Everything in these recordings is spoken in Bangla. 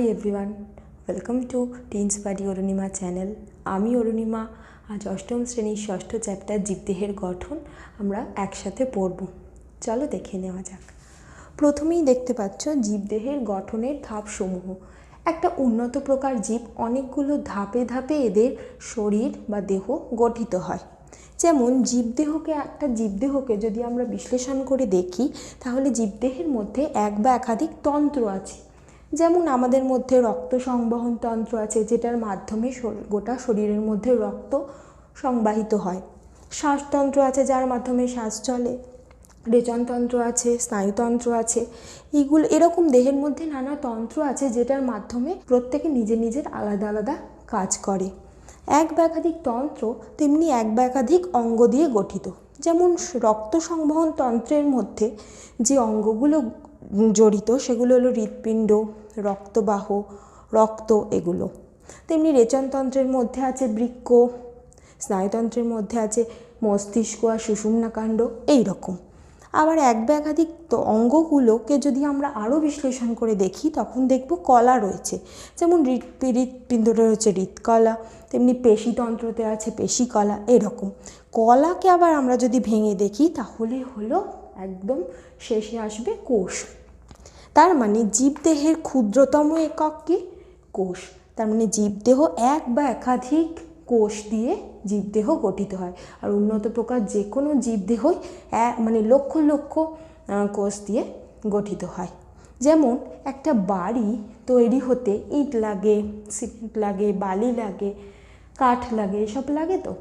হাই এভরিওয়ান ওয়েলকাম টু টিনস বাড়ি অরুণিমা চ্যানেল আমি অরুণিমা, আজ অষ্টম শ্রেণির ষষ্ঠ চ্যাপ্টার জীবদেহের গঠন আমরা একসাথে পড়ব। চলো দেখে নেওয়া যাক। প্রথমেই দেখতে পাচ্ছ জীবদেহের গঠনের ধাপসমূহ। একটা উন্নত প্রকার জীব অনেকগুলো ধাপে ধাপে এদের শরীর বা দেহ গঠিত হয়। যেমন জীবদেহকে, একটা জীবদেহকে যদি আমরা বিশ্লেষণ করে দেখি, তাহলে জীবদেহের মধ্যে এক বা একাধিক তন্ত্র আছে। যেমন আমাদের মধ্যে রক্ত সংবহন তন্ত্র আছে, যেটার মাধ্যমে গোটা শরীরের মধ্যে রক্ত সংবাহিত হয়। শ্বাসতন্ত্র আছে, যার মাধ্যমে শ্বাস চলে। রেচনতন্ত্র আছে, স্নায়ুতন্ত্র আছে। এইগুলো, এরকম দেহের মধ্যে নানা তন্ত্র আছে, যেটার মাধ্যমে প্রত্যেকে নিজের নিজের আলাদা আলাদা কাজ করে। এক বা একাধিক তন্ত্র তেমনি এক বা একাধিক অঙ্গ দিয়ে গঠিত। যেমন রক্ত সংবহন তন্ত্রের মধ্যে যে অঙ্গগুলো জড়িত, সেগুলো হলো হৃৎপিণ্ড রক্তবাহ, রক্ত এগুলো। তেমনি রেচনতন্ত্রের মধ্যে আছে বৃক্ক, স্নায়ুতন্ত্রের মধ্যে আছে মস্তিষ্ক আর সুষুম্নাকাণ্ড এই রকম। আবার এক বা একাধিক তো অঙ্গগুলোকে যদি আমরা আরও বিশ্লেষণ করে দেখি, তখন দেখব কলা রয়েছে। যেমন হৃৎ হৃৎপিণ্ডতে রয়েছে হৃৎকলা, তেমনি পেশিতন্ত্রতে আছে পেশিকলা এরকম কলাকে আবার আমরা যদি ভেঙে দেখি, তাহলে হলো একদম শেষে আসবে কোষ। তার মানে জীবদেহের ক্ষুদ্রতম একক কি? কোষ। তার মানে জীবদেহ এক বা একাধিক কোষ দিয়ে জীবদেহ গঠিত হয়। আর উন্নত প্রকার যে কোনো জীবদেহই এক মানে লক্ষ লক্ষ কোষ দিয়ে গঠিত হয়। যেমন একটা বাড়ি তৈরি হতে ইট লাগে, সিমেন্ট লাগে, বালি লাগে, কাঠ লাগে, এসব লাগে তো?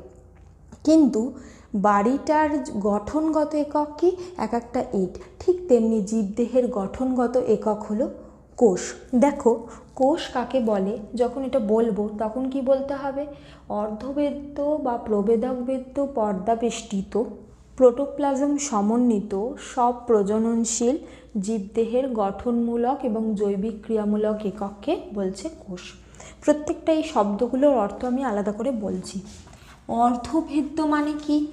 কিন্তু বাড়িটার গঠনগত একক কি? এক একটা ইট। ঠিক তেমনি জীবদেহের গঠনগত একক হলো কোষ। দেখো, কোষ কাকে বলে? যখন এটা বলব, তখন কি বলতে হবে? অর্ধবেদ্য বা প্রবেদক বেদ্য পর্দাবেষ্টিত, প্রোটোপ্লাজম সমন্বিত, সব প্রজননশীল, জীবদেহের গঠনমূলক এবং জৈবিক ক্রিয়ামূলক একককে বলছে কোষ। প্রত্যেকটা এই শব্দগুলোর অর্থ আমি আলাদা করে বলছি। অর্ধভেদ্য মানে কি?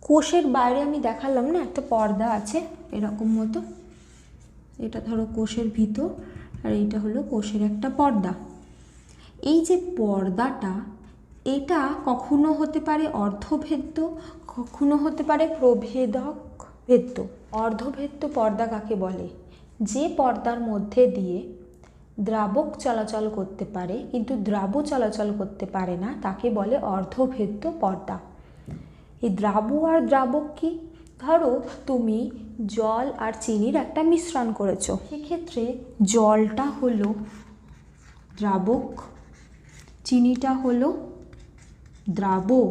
কোষের বাইরে আমি দেখালাম না, একটা পর্দা আছে এরকম মতো। এটা ধরো কোষের ভিতর আর এইটা হলো কোষের একটা পর্দা। এই যে পর্দাটা, এটা কখনো হতে পারে অর্ধভেদ্য, কখনো হতে পারে প্রভেদক ভেদ্য অর্ধভেদ্য পর্দা কাকে বলে? যে পর্দার মধ্যে দিয়ে দ্রাবক চলাচল করতে পারে, কিন্তু দ্রাব চলাচল করতে পারে না, তাকে বলে অর্ধভেদ্য পর্দা। এই দ্রাব আর দ্রাবক কি? ধরো তুমি জল আর চিনির একটা মিশ্রণ করেছ। সেক্ষেত্রে জলটা হলো দ্রাবক, চিনিটা হলো দ্রাব।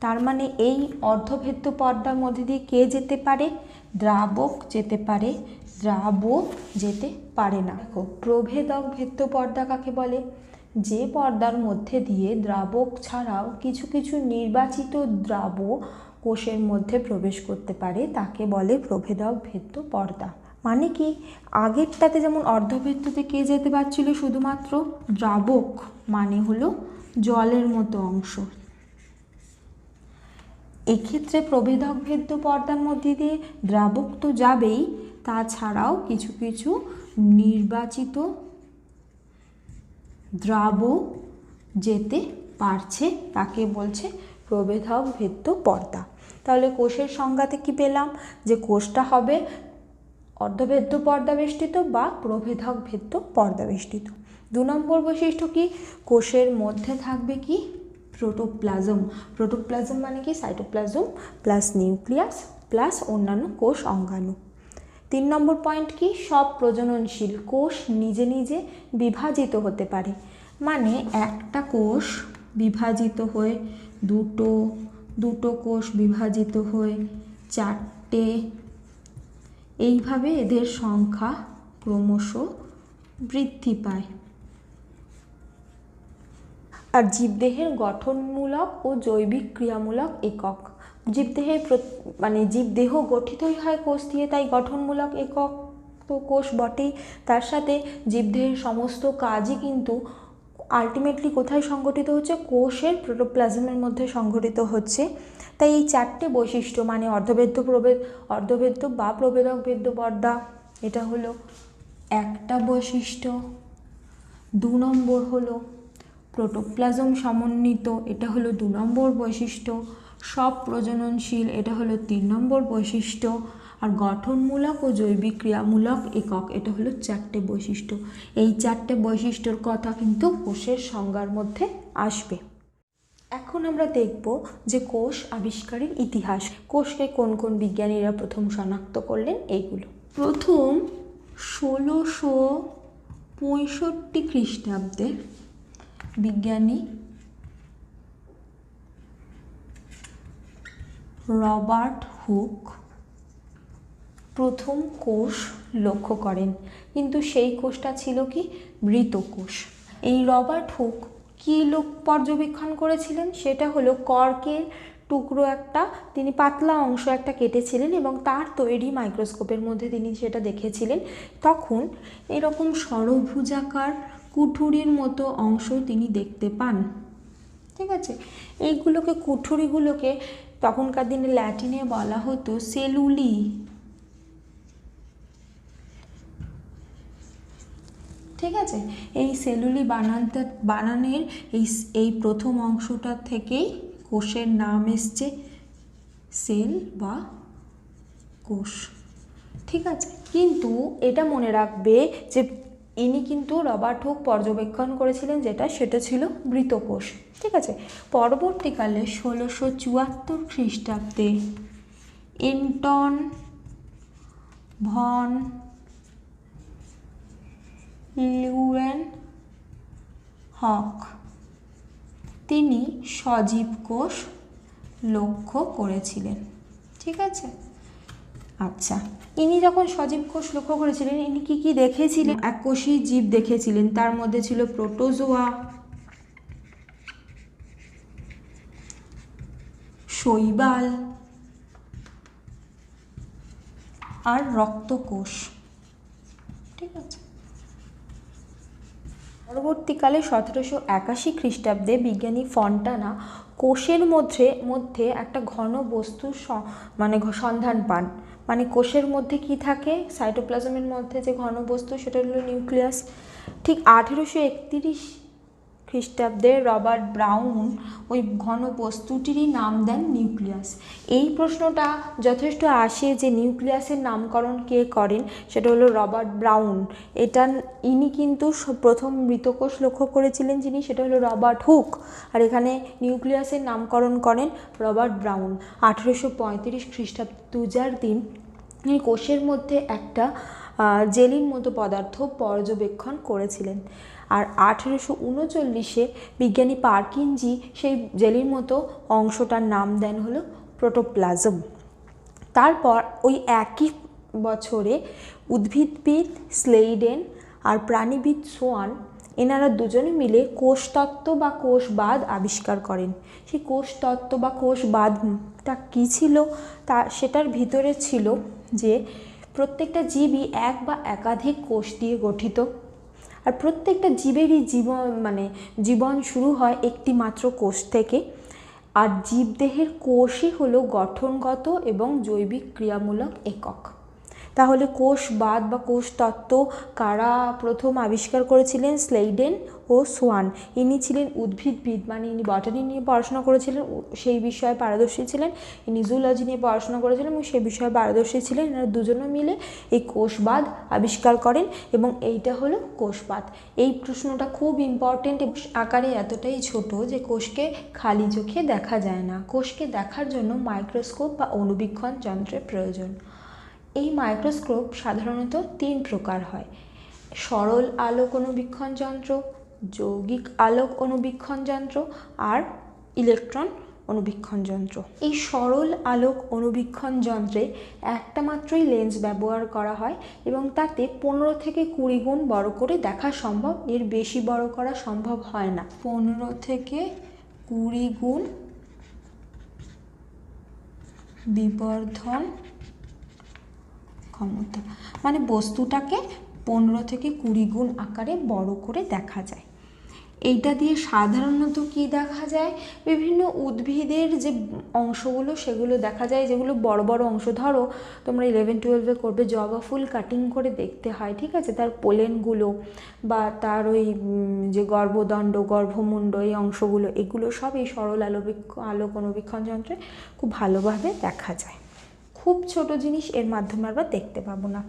তার মানে এই অর্ধভেদ্য পর্দার মধ্যে দিয়ে কে যেতে পারে? দ্রাবক যেতে পারে। দ্রাব যেতে পারে না। প্রভেদক ভেদ্য পর্দা কাকে বলে? যে পর্দার মধ্যে দিয়ে দ্রাবক ছাড়াও কিছু কিছু নির্বাচিত দ্রাব কোষের মধ্যে প্রবেশ করতে পারে, তাকে বলে প্রভেদক ভেদ্য পর্দা। মানে কি? আগেরটাতে যেমন অর্ধভেদ্যতে কে যেতে পারছিল? শুধুমাত্র দ্রাবক মানে হলো জলের মতো অংশ। এক্ষেত্রে প্রভেদক ভেদ্য পর্দার মধ্যে দিয়ে দ্রাবক তো যাবেই তাছাড়াও কিছু কিছু নির্বাচিত দ্রাব যেতে পারছে, তাকে বলছে প্রভেদক ভেদ্য পর্দা। তাহলে কোষের সংজ্ঞাতে কি পেলাম? যে কোষটা হবে অর্ধভেদ্য পর্দাবেষ্টিত বা প্রভেদক ভেদ্য পর্দাবেষ্টিত দু নম্বর বৈশিষ্ট্য কি? কোষের মধ্যে থাকবে কি? প্রোটোপ্লাজম। প্রোটোপ্লাজম মানে কি? সাইটোপ্লাজম প্লাস নিউক্লিয়াস প্লাস অন্যান্য কোষ অঙ্গাণু। তিন নম্বর পয়েন্ট কি? সব প্রজননশীল কোষ নিজে নিজে বিভাজিত হতে পারে। মানে একটা কোষ বিভাজিত হয়ে দুটো দুটো কোষ বিভাজিত হয়ে চারটে। এইভাবে এদের সংখ্যা ক্রমশ বৃদ্ধি পায়। আর জীবদেহের গঠনমূলক ও জৈবিক ক্রিয়ামূলক একক। জীবদেহের মানে জীবদেহ গঠিতই হয় কোষ দিয়ে, তাই গঠনমূলক একক তো কোষ বটেই। তার সাথে জীবদেহের সমস্ত কাজই কিন্তু আলটিমেটলি কোথায় সংগঠিত হচ্ছে? কোষের প্রোটোপ্লাজমের মধ্যে সংগঠিত হচ্ছে। তাই এই চারটে বৈশিষ্ট্য মানে অর্ধবেদ্য প্রভেদ অর্ধবেদ্য বা প্রভেদক বেদ্য পর্দা, এটা হলো একটা বৈশিষ্ট্য। দু নম্বর হলো প্রোটোপ্লাজম সমন্বিত এটা হলো দু নম্বর বৈশিষ্ট্য। সব প্রজননশীল, এটা হলো তিন নম্বর বৈশিষ্ট্য। আর গঠনমূলক ও জৈবিক ক্রিয়ামূলক একক, এটা হলো চারটে বৈশিষ্ট্য। এই চারটে বৈশিষ্ট্যর কথা কিন্তু কোষের সংজ্ঞার মধ্যে আসবে। এখন আমরা দেখব যে কোষ আবিষ্কারের ইতিহাস। কোষকে কোন কোন বিজ্ঞানীরা প্রথম শনাক্ত করলেন? এইগুলো প্রথম ষোলোশো পঁয়ষট্টি খ্রিস্টাব্দে বিজ্ঞানী রবার্ট হুক প্রথম কোষ লক্ষ্য করেন। কিন্তু সেই কোষটা ছিল কি? মৃত কোষ। এই রবার্ট হুক কী লোক পর্যবেক্ষণ করেছিলেন? সেটা হলো কর্কের টুকরো একটা, তিনি পাতলা অংশ একটা কেটেছিলেন এবং তার তৈরি মাইক্রোস্কোপের মধ্যে তিনি সেটা দেখেছিলেন। তখন এরকম ষড়ভুজাকার কুঠুরির মতো অংশ তিনি দেখতে পান। ঠিক আছে? এইগুলোকে কুঠুরিগুলোকে তখনকার দিনে ল্যাটিনে বলা হতো সেলুলি। ঠিক আছে? এই সেলুলি বানানটা বানানের এই এই প্রথম অংশটা থেকেই কোষের নাম এসছে সেল বা কোষ। ঠিক আছে? কিন্তু এটা মনে রাখবে যে ইনি কিন্তু রবার্ট হুক পর্যবেক্ষণ করেছিলেন যেটা, সেটা ছিল মৃত কোষ ঠিক আছে? পরবর্তীকালে ষোলোশো চুয়াত্তর খ্রিস্টাব্দে এন্টন ভন লিউয়েন হক তিনি সজীব কোষ লক্ষ্য করেছিলেন। ঠিক আছে? আচ্ছা। ইনি যখন সজীব কোষ লক্ষ্য করেছিলেন, ইনি কি কি দেখেছিলেন? এক এককোষী জীব দেখেছিলেন। তার মধ্যে ছিল প্রোটোজোয়া, শৈবাল আর রক্তকোষ। ঠিক আছে। পরবর্তীকালে সতেরোশো একাশি খ্রিস্টাব্দে বিজ্ঞানী ফন্টানা কোষের মধ্যে মধ্যে একটা ঘন বস্তুর মানে সন্ধান পান। মানে কোষের মধ্যে কি থাকে? সাইটোপ্লাজমের মধ্যে যে ঘনবস্তু, সেটা হলো নিউক্লিয়াস ঠিক আঠেরোশো একতিরিশ খ্রিস্টাব্দে রবার্ট ব্রাউন ওই ঘন বস্তুটিরই নাম দেন নিউক্লিয়াস। এই প্রশ্নটা যথেষ্ট আসে যে নিউক্লিয়াসের নামকরণ কে করেন, সেটা হলো রবার্ট ব্রাউন। এটা ইনি কিন্তু প্রথম মৃতকোষ লক্ষ্য করেছিলেন যিনি, সেটা হলো রবার্ট হুক। আর এখানে নিউক্লিয়াসের নামকরণ করেন রবার্ট ব্রাউন। আঠেরোশো পঁয়ত্রিশ খ্রিস্টাব্দ দুজার দিন কোষের মধ্যে একটা জেলির মতো পদার্থ পর্যবেক্ষণ করেছিলেন। আর আঠেরোশো উনচল্লিশে বিজ্ঞানী পার্কিনজি সেই জেলির মতো অংশটার নাম দেন হলো প্রোটোপ্লাজম। তারপর ওই একই বছরে উদ্ভিদবিদ স্লেইডেন আর প্রাণীবিদ সোয়ান এনারা দুজনে মিলে কোষতত্ত্ব বা কোষবাদ আবিষ্কার করেন। সেই কোষতত্ত্ব বা কোষবাদটা কী ছিল তা সেটার ভিতরে ছিল যে প্রত্যেকটা জীবই এক বা একাধিক কোষ দিয়ে গঠিত। আর প্রত্যেকটা জীবেরই জীবন মানে জীবন শুরু হয় একটি মাত্র কোষ থেকে। আর জীবদেহের কোষই হলো গঠনগত এবং জৈবিক ক্রিয়ামূলক একক। তাহলে কোষবাদ বা কোষতত্ত্ব কারা প্রথম আবিষ্কার করেছিলেন? স্লেইডেন ও সোয়ান। ইনি ছিলেন উদ্ভিদবিদ মানে ইনি বটানি নিয়ে পড়াশোনা করেছিলেন সেই বিষয়ে পারদর্শী ছিলেন। ইনি জুলজি নিয়ে পড়াশোনা করেছিলেন এবং সেই বিষয়ে পারদর্শী ছিলেন। এনারা দুজনে মিলে এই কোষবাদ আবিষ্কার করেন এবং এইটা হলো কোষবাদ। এই প্রশ্নটা খুব ইম্পর্টেন্ট আকারে এতটাই ছোট যে কোষকে খালি চোখে দেখা যায় না। কোষকে দেখার জন্য মাইক্রোস্কোপ বা অনুবীক্ষণ যন্ত্রের প্রয়োজন। এই মাইক্রোস্কোপ সাধারণত তিন প্রকার হয়। সরল আলোক অনুবীক্ষণ যন্ত্র যৌগিক আলোক অনুবীক্ষণ যন্ত্র আর ইলেকট্রন অনুবীক্ষণ যন্ত্র। এই সরল আলোক অনুবীক্ষণ যন্ত্রে একটা মাত্রই লেন্স ব্যবহার করা হয় এবং তাতে পনেরো থেকে কুড়ি গুণ বড় করে দেখা সম্ভব। এর বেশি বড় করা সম্ভব হয় না। পনেরো থেকে কুড়ি গুণ বিবর্ধন ক্ষমতা। মানে বস্তুটাকে পনেরো থেকে কুড়ি গুণ আকারে বড় করে দেখা যায়। এইটা দিয়ে সাধারণত কি দেখা যায়? বিভিন্ন উদ্ভিদের যে অংশগুলো, সেগুলো দেখা যায়, যেগুলো বড় বড় অংশ। ধরো, তোমরা ইলেভেন টুয়েলভে করবে, জবা ফুল কাটিং করে দেখতে হয়, ঠিক আছে? তার পোলেনগুলো বা তার ওই যে গর্ভদণ্ড, গর্ভমুণ্ড, এই অংশগুলো, এগুলো সব এই সরল আলোবিক, আলোক অনুবীক্ষণ যন্ত্রে খুব ভালোভাবে দেখা যায়। খুব ছোট জিনিস, এর মাধ্যমে আমরা দেখতে পাবো না।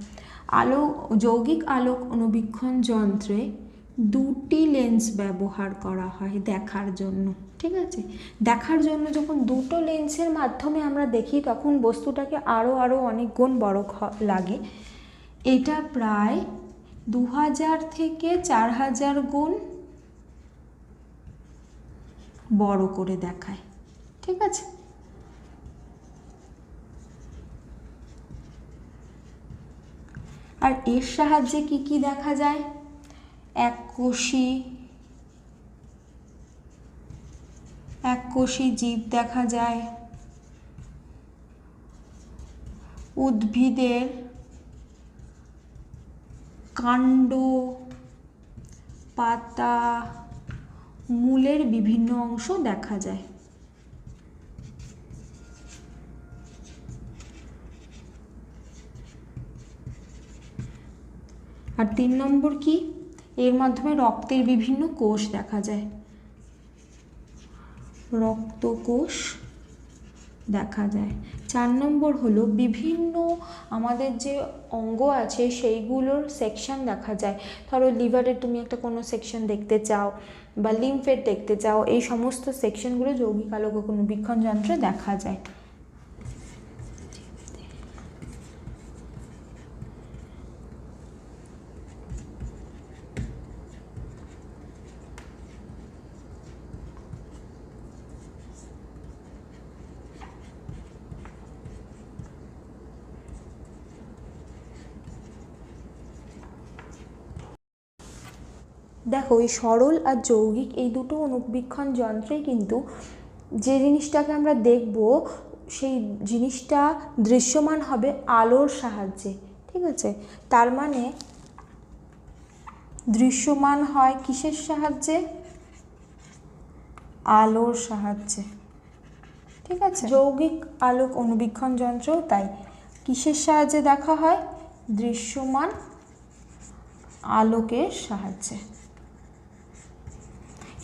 আলো, যৌগিক আলোক অনুবীক্ষণ যন্ত্রে দুটি লেন্স ব্যবহার করা হয় দেখার জন্য, ঠিক আছে? দেখার জন্য যখন দুটো লেন্সের মাধ্যমে আমরা দেখি, তখন বস্তুটাকে আরও আরও অনেক গুণ বড় লাগে। এটা প্রায় দু হাজার থেকে চার হাজার গুণ বড় করে দেখায়, ঠিক আছে? আর এর সাহায্যে কি কি দেখা যায়? এককোষী এককোষী জীব দেখা যায়। উদ্ভিদের কাণ্ড, পাতা, মূলের বিভিন্ন অংশ দেখা যায়। আর তিন নম্বর কি? এর মাধ্যমে রক্তের বিভিন্ন কোষ দেখা যায়। রক্তকোষ দেখা যায়। চার নম্বর হলো বিভিন্ন আমাদের যে অঙ্গ আছে সেইগুলোর সেকশন দেখা যায়। ধরো লিভারের তুমি একটা কোনো সেকশন দেখতে চাও বা লিম্ফের দেখতে চাও, এই সমস্ত সেকশনগুলো যৌগিক আলোক অনুবীক্ষণ যন্ত্রে দেখা যায়। দেখো এই সরল আর যৌগিক এই দুটো অনুবীক্ষণ যন্ত্রেই কিন্তু যে জিনিসটাকে আমরা দেখব, সেই জিনিসটা দৃশ্যমান হবে আলোর সাহায্যে, ঠিক আছে? তার মানে দৃশ্যমান হয় কিসের সাহায্যে? আলোর সাহায্যে, ঠিক আছে? যৌগিক আলোক অনুবীক্ষণ যন্ত্রও তাই। কিসের সাহায্যে দেখা হয়? দৃশ্যমান আলোকের সাহায্যে।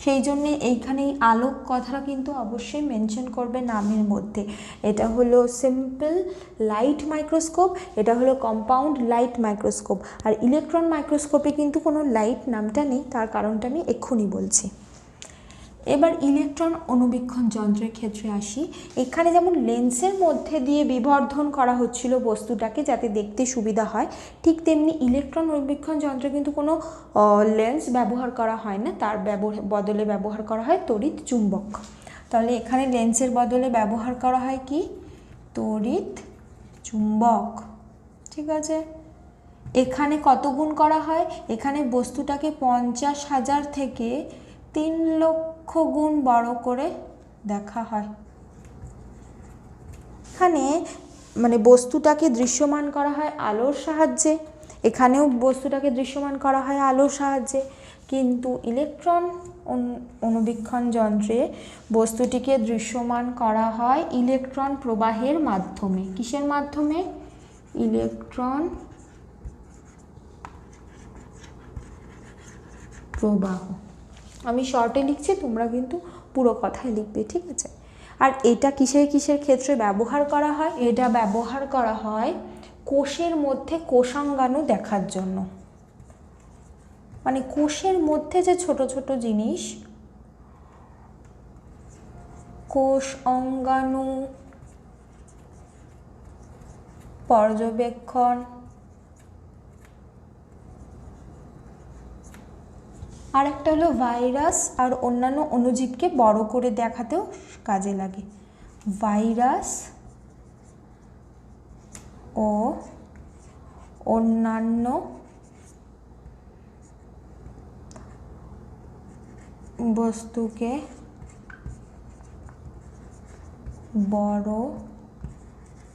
সেই জন্যে এইখানে এই আলোক কথাটা কিন্তু অবশ্যই মেনশন করবে নামের মধ্যে। এটা হলো সিম্পল লাইট মাইক্রোস্কোপ এটা হলো কম্পাউন্ড লাইট মাইক্রোস্কোপ আর ইলেকট্রন মাইক্রোস্কোপে কিন্তু কোনো লাইট নামটা নেই, তার কারণটা আমি এক্ষুনি বলছি। এবার ইলেকট্রন অনুবীক্ষণ যন্ত্রের ক্ষেত্রে আসি। এখানে যেমন লেন্সের মধ্যে দিয়ে বিবর্ধন করা হচ্ছিল বস্তুটাকে যাতে দেখতে সুবিধা হয়, ঠিক তেমনি ইলেকট্রন অনুবীক্ষণ যন্ত্রে কিন্তু কোনো লেন্স ব্যবহার করা হয় না। তার বদলে ব্যবহার করা হয় তড়িৎ চুম্বক। তাহলে এখানে লেন্সের বদলে ব্যবহার করা হয় কি? তড়িৎ চুম্বক। ঠিক আছে? এখানে কত গুণ করা হয়? এখানে বস্তুটাকে পঞ্চাশ হাজার থেকে তিন লক্ষ গুণ বড় করে দেখা হয়। এখানে মানে বস্তুটাকে দৃশ্যমান করা হয় আলোর সাহায্যে। এখানেও বস্তুটাকে দৃশ্যমান করা হয় আলোর সাহায্যে। কিন্তু ইলেকট্রন অনু- অনুবীক্ষণ যন্ত্রে বস্তুটিকে দৃশ্যমান করা হয় ইলেকট্রন প্রবাহের মাধ্যমে। কিসের মাধ্যমে? ইলেকট্রন প্রবাহ। আমি শর্টে লিখছি, তোমরা কিন্তু পুরো কথায় লিখবে, ঠিক আছে? আর এটা কিসের কিসের ক্ষেত্রে ব্যবহার করা হয়? এটা ব্যবহার করা হয় কোষের মধ্যে কোষাঙ্গাণু দেখার জন্য। মানে কোষের মধ্যে যে ছোট ছোট জিনিস কোষ অঙ্গাণু পর্যবেক্ষণ আর একটা হলো ভাইরাস আর অন্যান্য অণুজীবকে বড় করে দেখাতেও কাজে লাগে। ভাইরাস ও অন্যান্য বস্তুকে বড়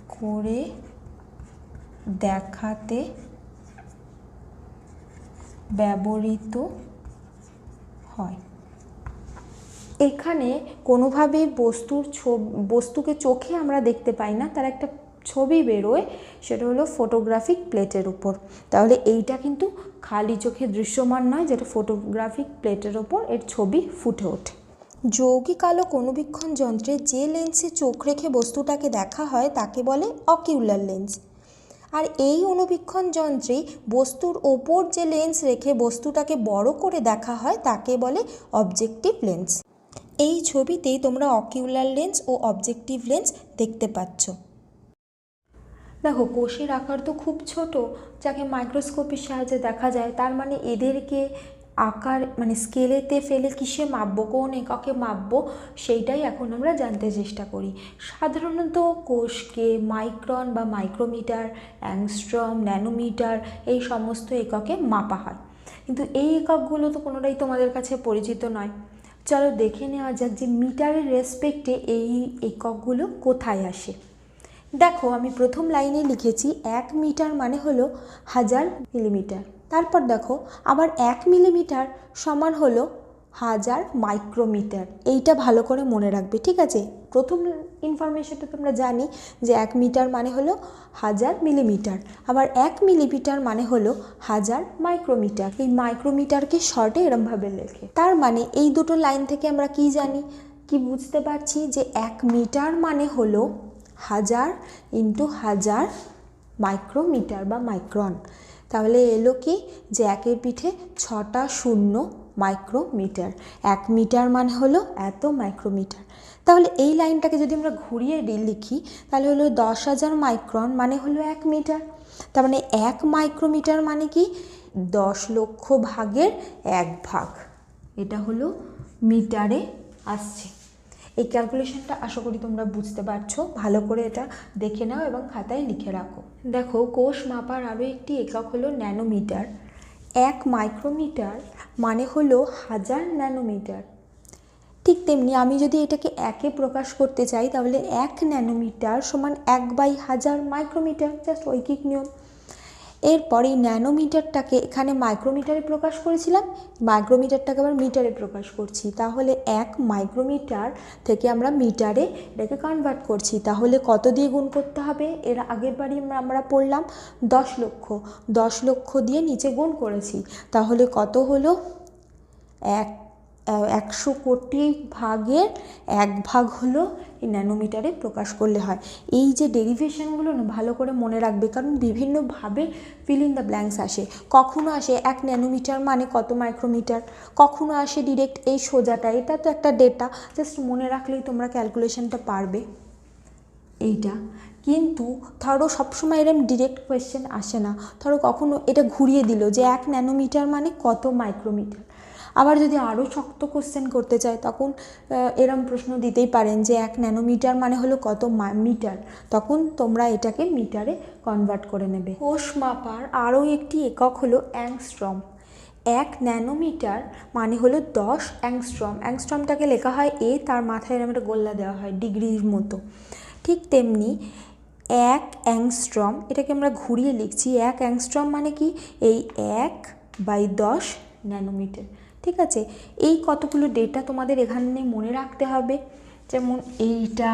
করে দেখাতে ব্যবহৃত হয়। এখানে কোনোভাবে বস্তুর বস্তুকে চোখে আমরা দেখতে পাই না, তার একটা ছবি বেরোয়, সেটা হলো ফটোগ্রাফিক প্লেটের উপর। তাহলে এইটা কিন্তু খালি চোখে দৃশ্যমান নয়, যেটা ফটোগ্রাফিক প্লেটের ওপর এর ছবি ফুটে ওঠে। যৌগিক আলো কোনোবীক্ষণ যন্ত্রে যে লেন্সে চোখ রেখে বস্তুটাকে দেখা হয়, তাকে বলে অকিউলার লেন্স আর এই অণুবীক্ষণ যন্ত্রে বস্তুর ওপর যে লেন্স রেখে বস্তুটাকে বড় করে দেখা হয়, তাকে বলে অবজেক্টিভ লেন্স। এই ছবিতেই তোমরা অকিউলার লেন্স ও অবজেক্টিভ লেন্স দেখতে পাচ্ছ। দেখো, কোষের আকার তো খুব ছোট, যাকে মাইক্রোস্কোপের সাহায্যে দেখা যায়, তার মানে এদেরকে আকার মানে স্কেলেতে ফেলে কিসে মাপবো, কোন এককে মাপবো, সেইটাই এখন আমরা জানতে চেষ্টা করি। সাধারণত কোষকে মাইক্রন বা মাইক্রোমিটার অ্যাংস্ট্রম ন্যানোমিটার এই সমস্ত এককে মাপা হয়। কিন্তু এই এককগুলো তো কোনোটাই তোমাদের কাছে পরিচিত নয়। চলো দেখে নেওয়া যাক যে মিটারের রেসপেক্টে এই এককগুলো কোথায় আসে। দেখো, আমি প্রথম লাইনে লিখেছি, এক মিটার মানে হলো হাজার মিলিমিটার তারপর দেখো, আবার এক মিলিমিটার সমান হলো হাজার মাইক্রোমিটার। এইটা ভালো করে মনে রাখবে, ঠিক আছে? প্রথম ইনফরমেশনটা তোমরা জানি যে এক মিটার মানে হলো হাজার মিলিমিটার। আবার এক মিলিমিটার মানে হলো হাজার মাইক্রোমিটার। এই মাইক্রোমিটারকে শর্টে এরমভাবে লেখে। তার মানে এই দুটো লাইন থেকে আমরা কি জানি? কি বুঝতে পারছি যে এক মিটার মানে হলো হাজার ইন্টু হাজার মাইক্রোমিটার বা মাইক্রন। তাহলে এলো কি? যে একের পিঠে ছটা শূন্য মাইক্রোমিটার। এক মিটার মানে হলো এত মাইক্রোমিটার। তাহলে এই লাইনটাকে যদি আমরা ঘুরিয়ে লিখি, তাহলে হলো দশ হাজার মাইক্রন মানে হলো এক মিটার। তার মানে এক মাইক্রোমিটার মানে কি? দশ লক্ষ ভাগের এক ভাগ। এটা হলো মিটারে আসছে। এই ক্যালকুলেশনটা আশা করি তোমরা বুঝতে পারছ। ভালো করে এটা দেখে নাও এবং খাতায় লিখে রাখো। দেখো, কোষ মাপার আরও একটি একক হলো ন্যানোমিটার। এক মাইক্রোমিটার মানে হলো হাজার ন্যানোমিটার। ঠিক তেমনি আমি যদি এটাকে একে প্রকাশ করতে চাই, তাহলে এক ন্যানোমিটার সমান এক বাই হাজার মাইক্রোমিটার। জাস্ট ঐকিক নিয়ম। এরপর এই ন্যানোমিটারটাকে এখানে মাইক্রোমিটারে প্রকাশ করেছিলাম। মাইক্রোমিটারটাকে আবার মিটারে প্রকাশ করছি। তাহলে এক মাইক্রোমিটার থেকে আমরা মিটারে এটাকে কনভার্ট করছি। তাহলে কত দিয়ে গুণ করতে হবে? এর আগের বারই আমরা পড়লাম দশ লক্ষ। দশ লক্ষ দিয়ে নিচে গুণ করেছি। তাহলে কত হলো? এক একশো কোটি ভাগের এক ভাগ হলো এই ন্যানোমিটারে প্রকাশ করলে হয়। এই যে ডেরিভেশনগুলো না, ভালো করে মনে রাখবে, কারণ বিভিন্নভাবে ফিল ইন দ্য ব্ল্যাঙ্কস আসে। কখনো আসে এক ন্যানোমিটার মানে কত মাইক্রোমিটার কখনো আসে ডিরেক্ট এই সোজাটা, এটা তো একটা ডেটা জাস্ট মনে রাখলেই তোমরা ক্যালকুলেশনটা পারবে। এইটা। কিন্তু ধরো সবসময় এরম ডিরেক্ট কোয়েশ্চেন আসে না। ধরো কখনো এটা ঘুরিয়ে দিল যে এক ন্যানোমিটার মানে কত মাইক্রোমিটার আবার যদি আরও শক্ত কোশ্চেন করতে চায়, তখন এরম প্রশ্ন দিতেই পারেন যে এক ন্যানোমিটার মানে হলো কত মিটার তখন তোমরা এটাকে মিটারে কনভার্ট করে নেবে। কোষ মাপার আরও একটি একক হলো অ্যাংস্ট্রম এক ন্যানোমিটার মানে হলো দশ অ্যাংস্ট্রম অ্যাংস্ট্রমটাকে লেখা হয় এ তার মাথায় এরম একটা গোল্লা দেওয়া হয়, ডিগ্রির মতো। ঠিক তেমনি এক অ্যাংস্ট্রম এটাকে আমরা ঘুরিয়ে লিখছি, এক অ্যাংস্ট্রম মানে কি? এই এক বাই দশ ন্যানোমিটার ঠিক আছে? এই কতগুলো ডেটা তোমাদের এখানে মনে রাখতে হবে। যেমন এইটা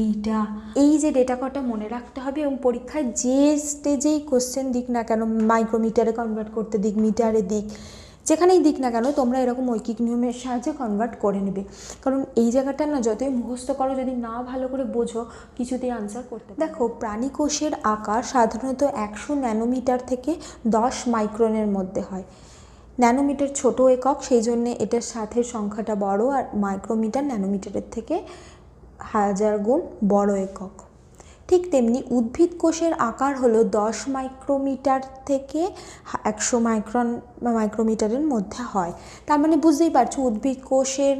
এইটা, এই যে ডেটা কটা মনে রাখতে হবে এবং পরীক্ষায় যে স্টেজেই কোশ্চেন দিক না কেন মাইক্রোমিটারে কনভার্ট করতে দিক মিটারে দিক, যেখানেই দিক না কেন, তোমরা এরকম ঐকিক নিয়মের সাহায্যে কনভার্ট করে নেবে। কারণ এই জায়গাটা না, যতই মুখস্থ করো, যদি না ভালো করে বোঝো, কিছুতেই আনসার করতে দেখো প্রাণী কোষের আকার সাধারণত একশো ন্যানোমিটার থেকে দশ মাইক্রনের মধ্যে হয়। ন্যানোমিটার ছোট একক, সেই জন্যে এটার সাথে সংখ্যাটা বড় আর মাইক্রোমিটার ন্যানোমিটারের থেকে হাজার গুণ বড় একক। ঠিক তেমনি উদ্ভিদ কোষের আকার হলো দশ মাইক্রোমিটার থেকে একশো মাইক্রন, মাইক্রোমিটারের মধ্যে হয়। তার মানে বুঝতেই পারছ, উদ্ভিদ কোষের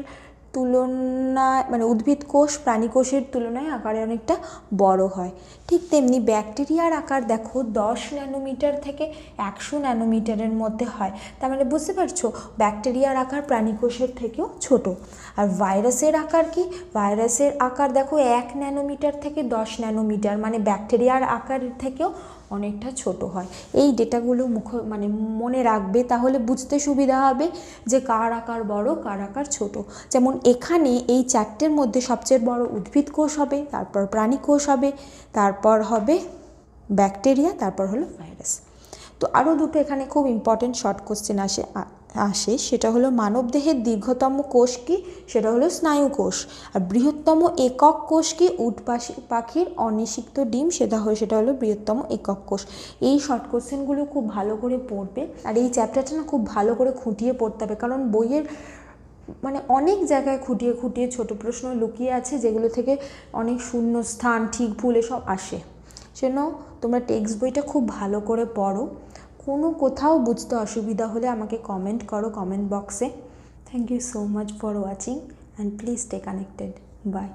তুলনায় মানে উদ্ভিদ কোষ, প্রাণী কোষের তুলনায় আকারে অনেকটা বড় হয়। ঠিক তেমনি ব্যাকটেরিয়ার আকার দেখো দশ ন্যানোমিটার থেকে একশো ন্যানোমিটারের মধ্যে হয়। তার মানে বুঝতে পারছ? ব্যাকটেরিয়ার আকার প্রাণী কোষের থেকেও ছোট। আর ভাইরাসের আকার কি? ভাইরাসের আকার দেখো এক ন্যানোমিটার থেকে দশ ন্যানোমিটার। মানে ব্যাকটেরিয়ার আকার থেকেও অনেকটা ছোট হয়। এই ডেটাগুলো মুখ মানে মনে রাখবে, তাহলে বুঝতে সুবিধা হবে যে কার আকার বড়, কার আকার ছোট। যেমন এখানে এই চারটের মধ্যে সবচেয়ে বড় উদ্ভিদ কোষ হবে, তারপর প্রাণী কোষ হবে, তারপর হবে ব্যাকটেরিয়া, তারপর হলো ভাইরাস। তো আরও দুটো এখানে খুব ইম্পর্টেন্ট শর্ট কোশ্চেন আসে। আসে, সেটা হলো মানবদেহের দীর্ঘতম কোষ কি? সেটা হলো স্নায়ু কোষ। আর বৃহত্তম একক কোষ কি? উটপাশি পাখির অনিষিক্ত ডিম, সেটা হলো সেটা হলো বৃহত্তম একক কোষ। এই শর্ট কোশ্চেনগুলো খুব ভালো করে পড়বে। আর এই চ্যাপ্টারটা না খুব ভালো করে খুঁটিয়ে পড়তে হবে। কারণ বইয়ের মানে অনেক জায়গায় খুঁটিয়ে খুঁটিয়ে ছোট প্রশ্ন লুকিয়ে আছে, যেগুলো থেকে অনেক শূন্য স্থান, ঠিক ভুল এসব আসে। সেজন্য তোমরা টেক্সট বইটা খুব ভালো করে পড়ো। কোনো কোথাও বুঝতে অসুবিধা হলে আমাকে কমেন্ট করো কমেন্ট বক্সে thank you so much for watching and please stay connected bye